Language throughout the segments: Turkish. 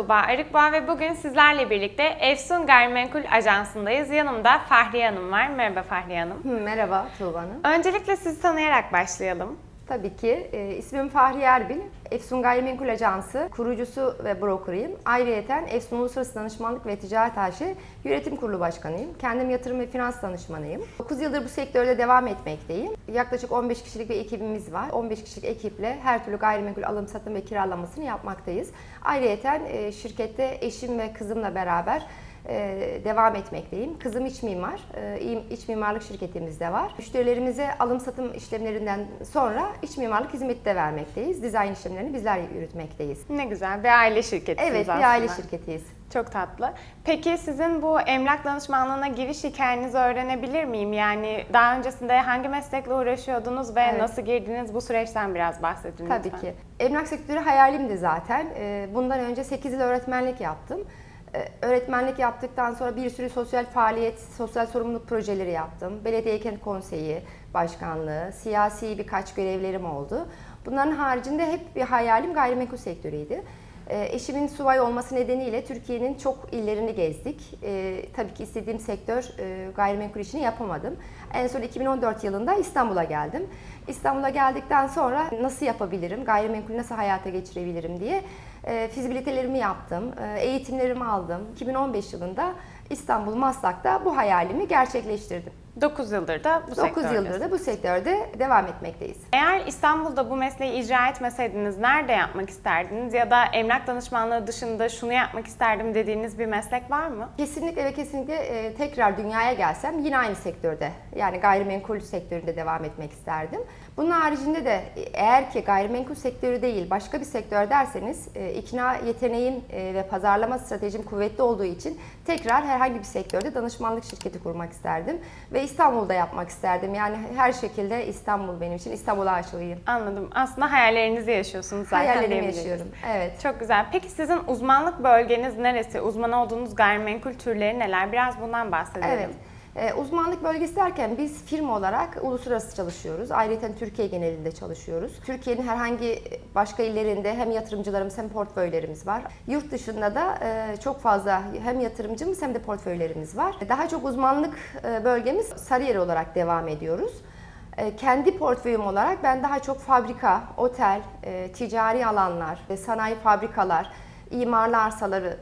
Tuğba Arıkbağ ve bugün sizlerle birlikte Efsun Gayrimenkul Ajansı'ndayız. Yanımda Fahriye Hanım var. Merhaba Fahriye Hanım. Merhaba Tuğba Hanım. Öncelikle sizi tanıyarak başlayalım. Tabii ki e, ismim Fahriye Erbil. Efsun Gayrimenkul Ajansı kurucusu ve brokerıyım. Ayrıyeten Efsun Uluslararası Danışmanlık ve Ticaret AŞ Yönetim Kurulu Başkanıyım. Kendim yatırım ve finans danışmanıyım. 9 yıldır bu sektörde devam etmekteyim. Yaklaşık 15 kişilik bir ekibimiz var. 15 kişilik ekiple her türlü gayrimenkul alım, satım ve kiralamasını yapmaktayız. Ayrıyeten e, şirkette eşim ve kızımla beraber devam etmekteyim. Kızım iç mimar, e, iç mimarlık şirketimizde var. Müşterilerimize alım satım işlemlerinden sonra iç mimarlık hizmeti de vermekteyiz. Dizayn işlemlerini bizler yürütmekteyiz. Ne güzel bir aile şirketisiniz Evet, aslında. bir aile şirketiyiz. Çok tatlı. Peki sizin bu emlak danışmanlığına giriş hikayenizi öğrenebilir miyim? Yani daha öncesinde hangi meslekle uğraşıyordunuz ve Evet. nasıl girdiniz? Bu süreçten biraz bahsedin Tabii lütfen. ki. Emlak sektörü hayalimdi zaten. E, Bundan önce 8 yıl öğretmenlik yaptım. E, Öğretmenlik yaptıktan sonra bir sürü sosyal faaliyet, sosyal sorumluluk projeleri yaptım. Belediye Kent Konseyi Başkanlığı, siyasi birkaç görevlerim oldu. Bunların haricinde hep bir hayalim gayrimenkul sektörüydü. E, Eşimin subay olması nedeniyle Türkiye'nin çok illerini gezdik. E, tabii ki istediğim sektör e, gayrimenkul işini yapamadım. En son 2014 yılında İstanbul'a geldim. İstanbul'a geldikten sonra nasıl yapabilirim, gayrimenkulü nasıl hayata geçirebilirim diye e, fizibilitelerimi yaptım, e, eğitimlerimi aldım. 2015 yılında İstanbul Maslak'ta bu hayalimi gerçekleştirdim. 9 yıldır da bu 9 sektördesiniz. yıldır da bu sektörde devam etmekteyiz. Eğer İstanbul'da bu mesleği icra etmeseydiniz nerede yapmak isterdiniz? Ya da emlak danışmanlığı dışında şunu yapmak isterdim dediğiniz bir meslek var mı? Kesinlikle ve kesinlikle e, tekrar dünyaya gelsem yine aynı sektörde yani gayrimenkul sektöründe devam etmek isterdim. Bunun haricinde de e, eğer ki gayrimenkul sektörü değil başka bir sektör derseniz e, ikna yeteneğim e, ve pazarlama stratejim kuvvetli olduğu için tekrar herhangi bir sektörde danışmanlık şirketi kurmak isterdim ve İstanbul'da yapmak isterdim. Yani her şekilde İstanbul benim için İstanbul'a aşığıyım. Anladım. Aslında hayallerinizi yaşıyorsunuz zaten Hayallerimi yaşıyorum. Evet. Çok güzel. Peki sizin uzmanlık bölgeniz neresi? Uzman olduğunuz gayrimenkul türleri neler? Biraz bundan bahsedelim. Evet. Ee, uzmanlık bölgesi derken biz firma olarak uluslararası çalışıyoruz. Ayrıca Türkiye genelinde çalışıyoruz. Türkiye'nin herhangi başka illerinde hem yatırımcılarımız hem portföylerimiz var. Yurt dışında da e, çok fazla hem yatırımcımız hem de portföylerimiz var. Daha çok uzmanlık e, bölgemiz Sarıyer olarak devam ediyoruz. E, Kendi portföyüm olarak ben daha çok fabrika, otel, ticari alanlar, sanayi fabrikalar, imarlı arsaları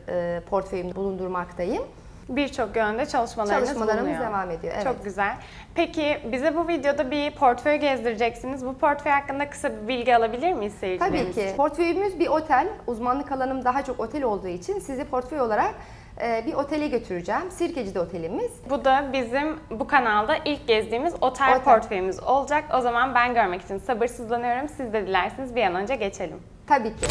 portföyümde bulundurmaktayım. Birçok yönde çalışmalarınız Çalışmalarımız bulunuyor. devam ediyor. Evet. Çok güzel. Peki bize bu videoda bir portföy gezdireceksiniz. Bu portföy hakkında kısa bir bilgi alabilir miyiz seyircilerimiz Tabii ki. Portföyümüz bir otel. Uzmanlık alanım daha çok otel olduğu için sizi portföy olarak e, bir otele götüreceğim. Sirkeci'de otelimiz. Bu da bizim bu kanalda ilk gezdiğimiz otel, Otel. portföyümüz olacak. O zaman ben görmek için sabırsızlanıyorum. Siz de dilerseniz bir an önce geçelim. Tabii ki.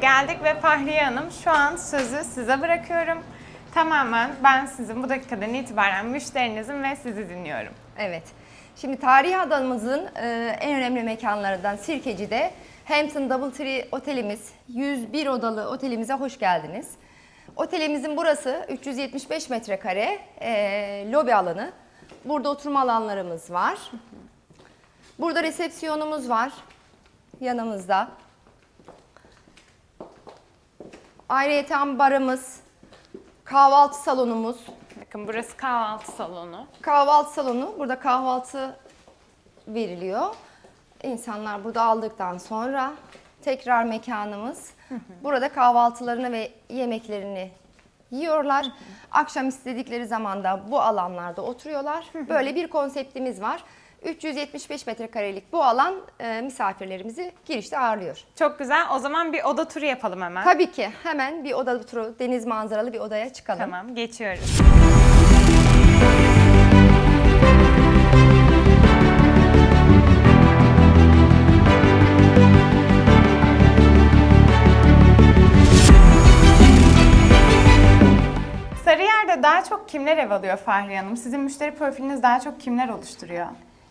Geldik ve Fahriye Hanım şu an sözü size bırakıyorum. Tamamen ben sizin bu dakikadan itibaren müşterinizim ve sizi dinliyorum. Evet. Şimdi tarihi adamımızın e, en önemli mekanlarından Sirkeci'de Hampton Doubletree otelimiz, 101 odalı otelimize hoş geldiniz. Otelimizin burası 375 metrekare e, lobi alanı. Burada oturma alanlarımız var. Burada resepsiyonumuz var yanımızda. Ayrıca barımız, kahvaltı salonumuz, Bakın burası kahvaltı salonu. Kahvaltı salonu. Burada kahvaltı veriliyor. İnsanlar burada aldıktan sonra tekrar mekanımız. Burada kahvaltılarını ve yemeklerini yiyorlar. Akşam istedikleri zaman da bu alanlarda oturuyorlar. Böyle bir konseptimiz var. 375 metrekarelik bu alan e, misafirlerimizi girişte ağırlıyor. Çok güzel. O zaman bir oda turu yapalım hemen. Tabii ki hemen bir oda turu, deniz manzaralı bir odaya çıkalım. Tamam, geçiyoruz. Sarıyer'de daha çok kimler ev alıyor Fahriye Hanım? Sizin müşteri profiliniz daha çok kimler oluşturuyor?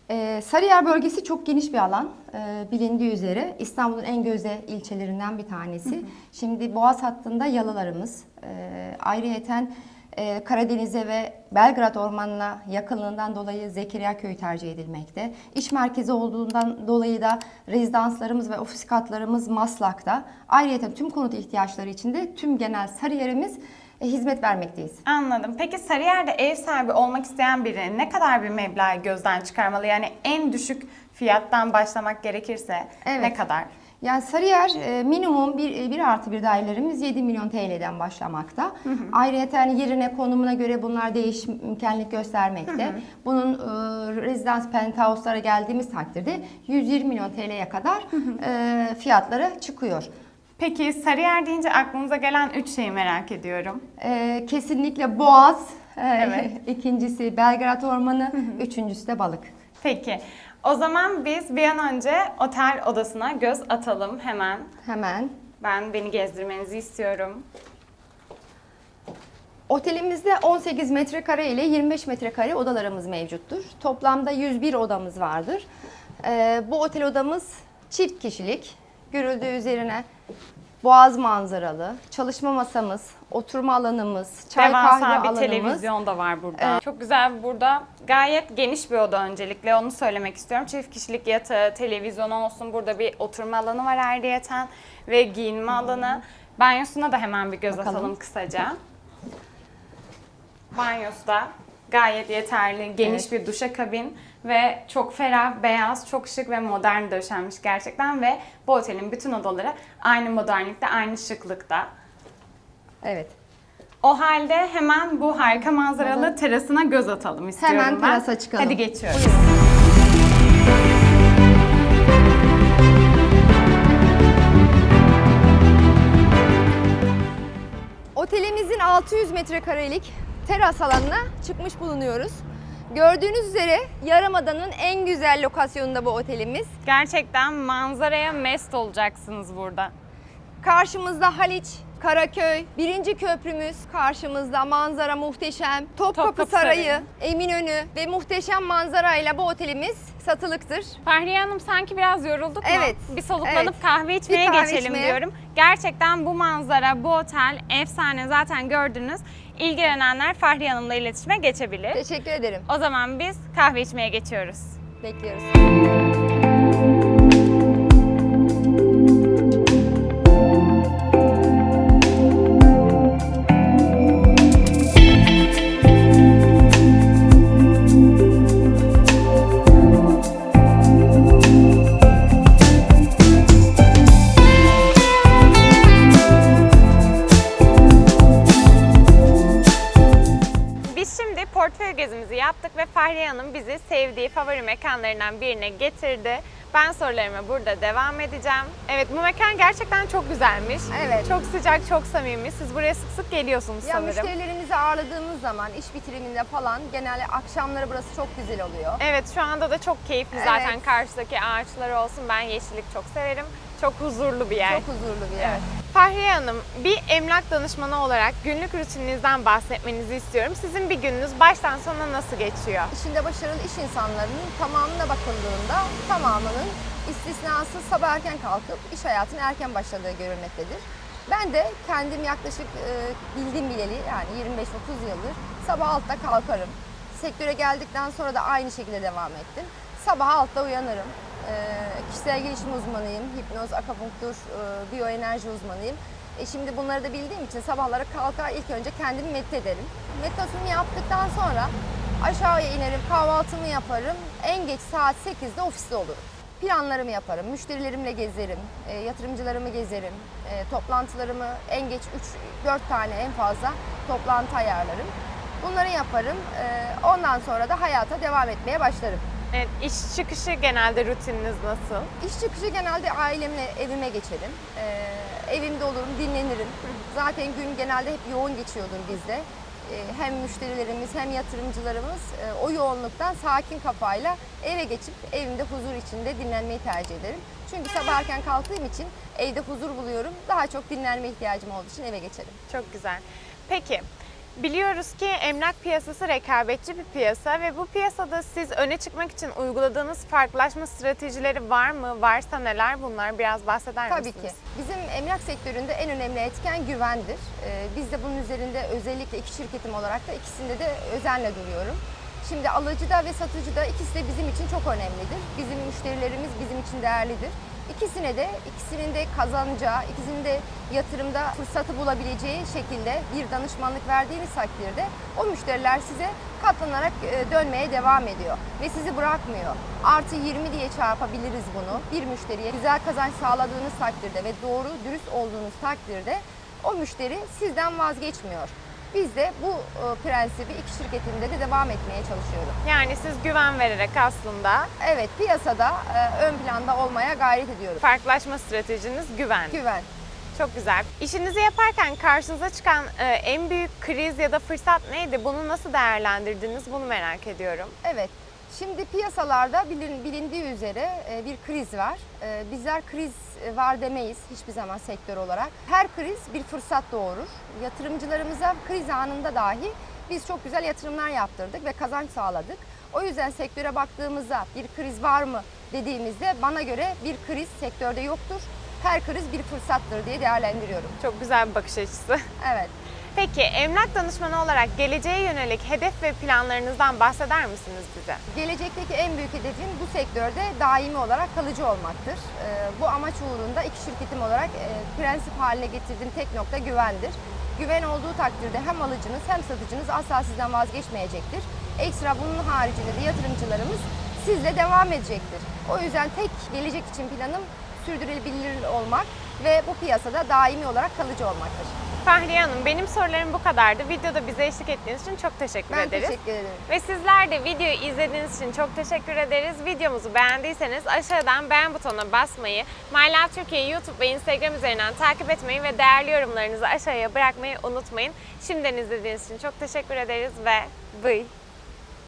Ee, Sarıyer bölgesi çok geniş bir alan. Ee, bilindiği üzere İstanbul'un en göze ilçelerinden bir tanesi. Şimdi Boğaz hattında yalılarımız, e, ayrıyeten e, Karadeniz'e ve Belgrad Ormanı'na yakınlığından dolayı Zekeriya Köyü tercih edilmekte. İş merkezi olduğundan dolayı da rezidanslarımız ve ofis katlarımız Maslak'ta. Ayrıyeten tüm konut ihtiyaçları için de tüm genel Sarıyer'imiz hizmet vermekteyiz. Anladım. Peki Sarıyer'de ev sahibi olmak isteyen biri ne kadar bir meblağı gözden çıkarmalı? Yani en düşük fiyattan başlamak gerekirse Evet. ne kadar? Yani Sarıyer e, minimum bir, bir artı bir dairelerimiz 7 milyon TL'den başlamakta. Ayrıca yani yerine konumuna göre bunlar değişkenlik göstermekte. Bunun e, rezidans penthouse'lara geldiğimiz takdirde 120 milyon TL'ye kadar e, fiyatları çıkıyor. Peki Sarıyer deyince aklınıza gelen üç şeyi merak ediyorum. E, kesinlikle Boğaz, e, Evet. ikincisi Belgrad Ormanı, üçüncüsü de balık. Peki. O zaman biz bir an önce otel odasına göz atalım hemen. Hemen. Ben beni gezdirmenizi istiyorum. Otelimizde 18 metrekare ile 25 metrekare odalarımız mevcuttur. Toplamda 101 odamız vardır. Ee, bu otel odamız çift kişilik. Görüldüğü üzerine boğaz manzaralı, çalışma masamız, oturma alanımız, çay Devasa kahve bir alanımız. televizyon da var burada. Çok güzel burada. Gayet geniş bir oda öncelikle onu söylemek istiyorum. Çift kişilik yatağı, televizyon olsun. Burada bir oturma alanı var ayrıyeten ve giyinme alanı. Banyosuna da hemen bir göz Bakalım. atalım kısaca. Banyosu da gayet yeterli, geniş Evet. bir duşakabin ve çok ferah, beyaz, çok şık ve modern döşenmiş gerçekten ve bu otelin bütün odaları aynı modernlikte, aynı şıklıkta. Evet. O halde hemen bu harika manzaralı terasına göz atalım istiyorum Hemen ben. terasa çıkalım. Hadi geçiyoruz. Otelimizin 600 metrekarelik teras alanına çıkmış bulunuyoruz. Gördüğünüz üzere Yarımada'nın en güzel lokasyonunda bu otelimiz. Gerçekten manzaraya mest olacaksınız burada. Karşımızda Haliç, Karaköy, birinci köprümüz karşımızda manzara muhteşem. Topkapı, Topkapı Sarayı, Sarayı. Eminönü ve muhteşem manzarayla bu otelimiz satılıktır. Fahriye Hanım sanki biraz yorulduk mu? Evet, Bir soluklanıp evet. kahve içmeye Bir kahve geçelim içmeye. diyorum. Gerçekten bu manzara, bu otel efsane zaten gördünüz. İlgilenenler Fahriye Hanım'la iletişime geçebilir. Teşekkür ederim. O zaman biz kahve içmeye geçiyoruz. Bekliyoruz. Şimdi portföy gezimizi yaptık ve Fahriye Hanım bizi sevdiği favori mekanlarından birine getirdi. Ben sorularıma burada devam edeceğim. Evet bu mekan gerçekten çok güzelmiş. Evet. Çok sıcak, çok samimi. Siz buraya sık sık geliyorsunuz Ya sanırım. müşterilerimizi ağırladığımız zaman iş bitiriminde falan genelde akşamları burası çok güzel oluyor. Evet şu anda da çok keyifli zaten Evet. karşıdaki ağaçlar olsun. Ben yeşillik çok severim. Çok huzurlu bir yer. Çok huzurlu bir yer. Evet. Fahriye Hanım, bir emlak danışmanı olarak günlük rutininizden bahsetmenizi istiyorum. Sizin bir gününüz baştan sona nasıl geçiyor? İşinde başarılı iş insanlarının tamamına bakıldığında tamamının istisnasız sabah erken kalkıp iş hayatına erken başladığı görülmektedir. Ben de kendim yaklaşık e, bildiğim bileli yani 25-30 yıldır sabah 6'da kalkarım. Sektöre geldikten sonra da aynı şekilde devam ettim. Sabah 6'da uyanırım. E, kişisel gelişim uzmanıyım, hipnoz, akupunktur, e, biyoenerji uzmanıyım. E şimdi bunları da bildiğim için sabahları kalkar ilk önce kendimi medite ederim. Meditasyonu yaptıktan sonra aşağıya inerim, kahvaltımı yaparım. En geç saat 8'de ofiste olurum. Planlarımı yaparım, müşterilerimle gezerim, e, yatırımcılarımı gezerim, e, toplantılarımı en geç 3-4 tane en fazla toplantı ayarlarım. Bunları yaparım. E, ondan sonra da hayata devam etmeye başlarım. Evet, iş çıkışı genelde rutininiz nasıl? İş çıkışı genelde ailemle evime geçerim. Ee, evimde olurum, dinlenirim. Zaten gün genelde hep yoğun geçiyordur bizde. Ee, hem müşterilerimiz hem yatırımcılarımız e, o yoğunluktan sakin kafayla eve geçip evimde huzur içinde dinlenmeyi tercih ederim. Çünkü sabah erken kalktığım için evde huzur buluyorum. Daha çok dinlenme ihtiyacım olduğu için eve geçerim. Çok güzel. Peki, Biliyoruz ki emlak piyasası rekabetçi bir piyasa ve bu piyasada siz öne çıkmak için uyguladığınız farklılaşma stratejileri var mı? Varsa neler bunlar? Biraz bahseder Tabii misiniz? ki. Bizim emlak sektöründe en önemli etken güvendir. Ee, Biz de bunun üzerinde özellikle iki şirketim olarak da ikisinde de özenle duruyorum. Şimdi alıcıda ve satıcıda ikisi de bizim için çok önemlidir. Bizim müşterilerimiz bizim için değerlidir. İkisine de, ikisinin de kazanacağı, ikisinin de yatırımda fırsatı bulabileceği şekilde bir danışmanlık verdiğiniz takdirde o müşteriler size katlanarak e, dönmeye devam ediyor ve sizi bırakmıyor. Artı 20 diye çarpabiliriz bunu. Bir müşteriye güzel kazanç sağladığınız takdirde ve doğru dürüst olduğunuz takdirde o müşteri sizden vazgeçmiyor. Biz de bu e, prensibi iki şirketimde de devam etmeye çalışıyoruz. Yani siz güven vererek aslında Evet piyasada e, ön planda olmaya gayret ediyoruz. farklılaşma stratejiniz güven. Güven. Çok güzel. İşinizi yaparken karşınıza çıkan e, en büyük kriz ya da fırsat neydi? Bunu nasıl değerlendirdiniz? Bunu merak ediyorum. Evet. Şimdi piyasalarda bilin- bilindiği üzere e, bir kriz var. E, Bizler kriz var demeyiz hiçbir zaman sektör olarak. Her kriz bir fırsat doğurur. Yatırımcılarımıza kriz anında dahi biz çok güzel yatırımlar yaptırdık ve kazanç sağladık. O yüzden sektöre baktığımızda bir kriz var mı dediğimizde bana göre bir kriz sektörde yoktur. Her kriz bir fırsattır diye değerlendiriyorum. Çok güzel bir bakış açısı. Evet. Peki emlak danışmanı olarak geleceğe yönelik hedef ve planlarınızdan bahseder misiniz bize? Gelecekteki en büyük hedefim bu sektörde daimi olarak kalıcı olmaktır. Ee, Bu amaç uğrunda iki şirketim olarak e, prensip haline getirdiğim tek nokta güvendir. Güven olduğu takdirde hem alıcınız hem satıcınız asla sizden vazgeçmeyecektir. Ekstra bunun haricinde de yatırımcılarımız sizle devam edecektir. O yüzden tek gelecek için planım sürdürülebilir olmak ve bu piyasada daimi olarak kalıcı olmaktır. Fahriye Hanım benim sorularım bu kadardı. Videoda bize eşlik ettiğiniz için çok teşekkür Ben ederiz. teşekkür ederim. Ve sizler de videoyu izlediğiniz için çok teşekkür ederiz. Videomuzu beğendiyseniz aşağıdan beğen butonuna basmayı, My Love Türkiye YouTube ve Instagram üzerinden takip etmeyi ve değerli yorumlarınızı aşağıya bırakmayı unutmayın. Şimdiden izlediğiniz için çok teşekkür ederiz ve bye.